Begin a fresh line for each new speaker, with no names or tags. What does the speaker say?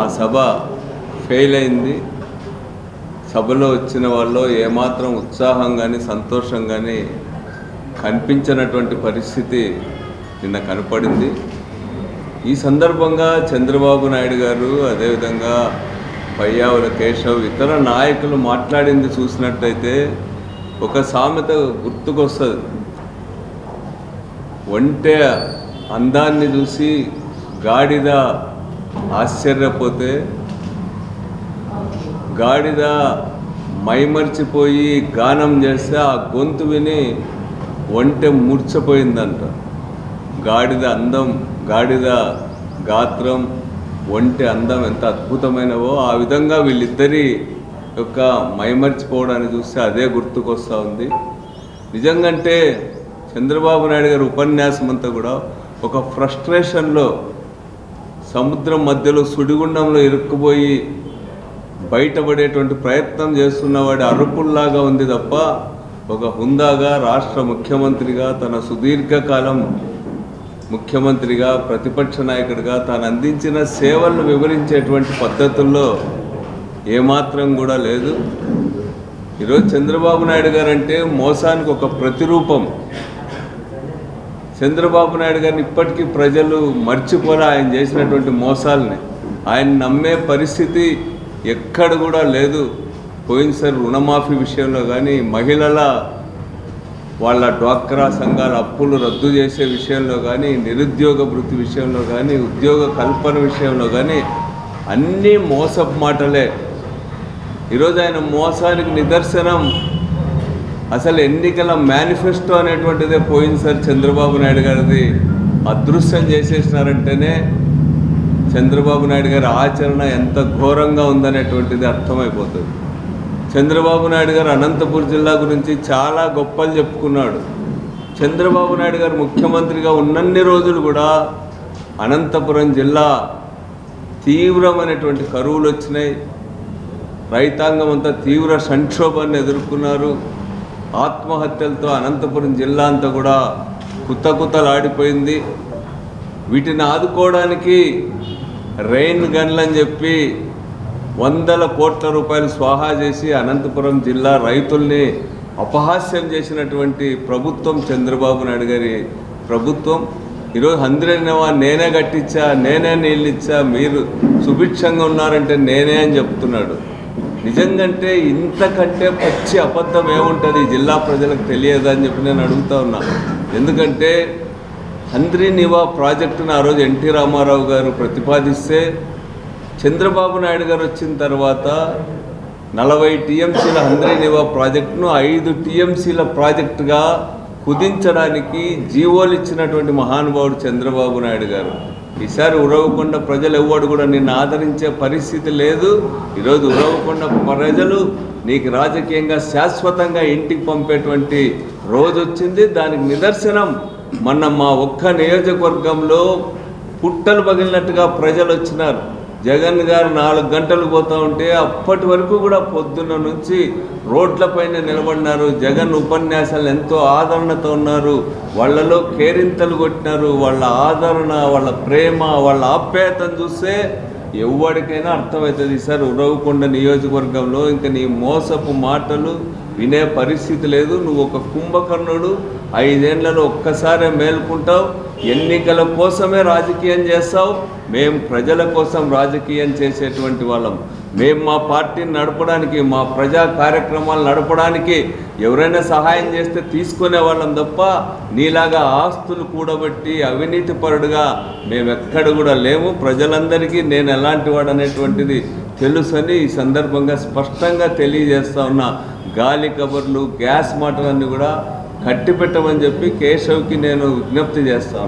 ఆ సభ ఫెయిల్ అయింది. సభలో వచ్చిన వాళ్ళు ఏమాత్రం ఉత్సాహం కానీ సంతోషం కానీ కనిపించినటువంటి పరిస్థితి నిన్న కనపడింది. ఈ సందర్భంగా చంద్రబాబు నాయుడు గారు అదేవిధంగా పయ్యావుల కేశవ్ ఇతర నాయకులు మాట్లాడింది చూసినట్టయితే ఒక సామెత గుర్తుకొస్తుంది. ఒంటె అందాన్ని చూసి గాడిద ఆశ్చర్యపోతే గాడిద మైమర్చిపోయి గానం చేస్తే ఆ గొంతు విని ఒంటె మూర్చపోయిందంట గాడిద అందం గాడిద గాత్రం ఒంటె అందం ఎంత అద్భుతమైనవో ఆ విధంగా వీళ్ళిద్దరి యొక్క మైమర్చిపోవడాన్ని చూస్తే అదే గుర్తుకొస్తూ ఉంది. నిజంగంటే చంద్రబాబు నాయుడు గారి ఉపన్యాసం అంతా కూడా ఒక ఫ్రస్ట్రేషన్లో సముద్రం మధ్యలో సుడిగుండంలో ఇరుక్కుపోయి బయటపడేటువంటి ప్రయత్నం చేస్తున్నవాడి అరుపుల్లాగా ఉంది తప్ప ఒక హుందాగా రాష్ట్ర ముఖ్యమంత్రిగా తన సుదీర్ఘకాలం ముఖ్యమంత్రిగా ప్రతిపక్ష నాయకుడిగా తాను అందించిన సేవలను వివరించేటువంటి పద్ధతుల్లో ఏమాత్రం కూడా లేదు. ఈరోజు చంద్రబాబు నాయుడు గారు అంటే మోసానికి ఒక ప్రతిరూపం. చంద్రబాబు నాయుడు గారిని ఇప్పటికీ ప్రజలు మర్చిపోలే ఆయన చేసినటువంటి మోసాలని. ఆయన నమ్మే పరిస్థితి ఎక్కడ కూడా లేదు. పోయినసారి రుణమాఫీ విషయంలో కానీ మహిళల వాళ్ళ డ్వాక్రా సంఘాల అప్పులు రద్దు చేసే విషయంలో కానీ నిరుద్యోగ వృత్తి విషయంలో కానీ ఉద్యోగ కల్పన విషయంలో కానీ అన్నీ మోసపు మాటలే. ఈరోజు ఆయన మోసానికి నిదర్శనం అసలు ఎన్నికల మేనిఫెస్టో అనేటువంటిదే పోయినసారి చంద్రబాబు నాయుడు గారిది. అదృశ్యం చేసేసినారంటేనే చంద్రబాబు నాయుడు గారి ఆచరణ ఎంత ఘోరంగా ఉందనేటువంటిది అర్థమైపోతుంది. చంద్రబాబు నాయుడు గారు అనంతపూర్ జిల్లా గురించి చాలా గొప్పలు చెప్పుకున్నాడు. చంద్రబాబు నాయుడు గారు ముఖ్యమంత్రిగా ఉన్నన్ని రోజులు కూడా అనంతపురం జిల్లా తీవ్రమైనటువంటి కరువులు వచ్చినాయి. రైతాంగం అంతా తీవ్ర సంక్షోభాన్ని ఎదుర్కొన్నారు. ఆత్మహత్యలతో అనంతపురం జిల్లా అంతా కూడా కుత్తకుత్తలాడిపోయింది వీటిని ఆదుకోవడానికి రెయిన్ గన్లు అని చెప్పి వందల కోట్ల రూపాయలు స్వాహా చేసి అనంతపురం జిల్లా రైతుల్ని అపహాస్యం చేసినటువంటి ప్రభుత్వం చంద్రబాబు నాయుడు గారి ప్రభుత్వం. ఈరోజు హంద్రేనవా నేనే కట్టించా నేనే నీళ్ళిచ్చా మీరు సుభిక్షంగా ఉన్నారంటే నేనే అని చెప్తున్నాడు. నిజంగంటే ఇంతకంటే పచ్చి అబద్ధం ఏముంటుంది? ఈ జిల్లా ప్రజలకు తెలియదు అని చెప్పి నేను అడుగుతా ఉన్నా. ఎందుకంటే హంద్రీ నివా ప్రాజెక్టును ఆ రోజు ఎన్టీ రామారావు గారు ప్రతిపాదిస్తే చంద్రబాబు నాయుడు గారు వచ్చిన తర్వాత నలభై టీఎంసీల హంద్రీ నివా ప్రాజెక్టును ఐదు టీఎంసీల ప్రాజెక్టుగా కుదించడానికి జీవోలు ఇచ్చినటువంటి మహానుభావుడు చంద్రబాబు నాయుడు గారు. ఈసారి ఉరవకొండ ప్రజలు ఎవ్వడు కూడా నిన్ను ఆదరించే పరిస్థితి లేదు. ఈరోజు ఉరవకొండ ప్రజలు నీకు రాజకీయంగా శాశ్వతంగా ఇంటికి పంపేటువంటి రోజు వచ్చింది దానికి నిదర్శనం మొన్న మా ఒక్క నియోజకవర్గంలో పుట్టలు పగిలినట్టుగా ప్రజలు వచ్చినారు జగన్ గారు నాలుగు గంటలు పోతా ఉంటే అప్పటి వరకు కూడా పొద్దున్న నుంచి రోడ్లపైన నిలబడినారు. జగన్ ఉపన్యాసాలు ఎంతో ఆదరణతో ఉన్నారు. వాళ్ళలో కేరింతలు కొట్టినారు. వాళ్ళ ఆదరణ వాళ్ళ ప్రేమ వాళ్ళ ఆప్యాయతను చూస్తే ఎవరికైనా అర్థమవుతుంది. సార్ ఉరవకొండ నియోజకవర్గంలో ఇంకా నీ మోసపు మాటలు వినే పరిస్థితి లేదు. నువ్వు ఒక కుంభకర్ణుడు ఐదేళ్ళలో ఒక్కసారే మేల్కుంటావు. ఎన్నికల కోసమే రాజకీయం చేస్తావు. మేము ప్రజల కోసం రాజకీయం చేసేటువంటి వాళ్ళం. మేము మా పార్టీని నడపడానికి మా ప్రజా కార్యక్రమాలు నడపడానికి ఎవరైనా సహాయం చేస్తే తీసుకునే వాళ్ళం తప్ప నీలాగా ఆస్తులు కూడబట్టి అవినీతి పరుడుగా మేము ఎక్కడ కూడా లేము. ప్రజలందరికీ నేను ఎలాంటి వాడు అనేటువంటిది తెలుసని ఈ సందర్భంగా స్పష్టంగా తెలియజేస్తా ఉన్న. గాలి కబర్లు గ్యాస్ మాటలన్నీ కూడా కట్టిపెట్టమని చెప్పి కేశవ్కి నేను విజ్ఞప్తి చేస్తాను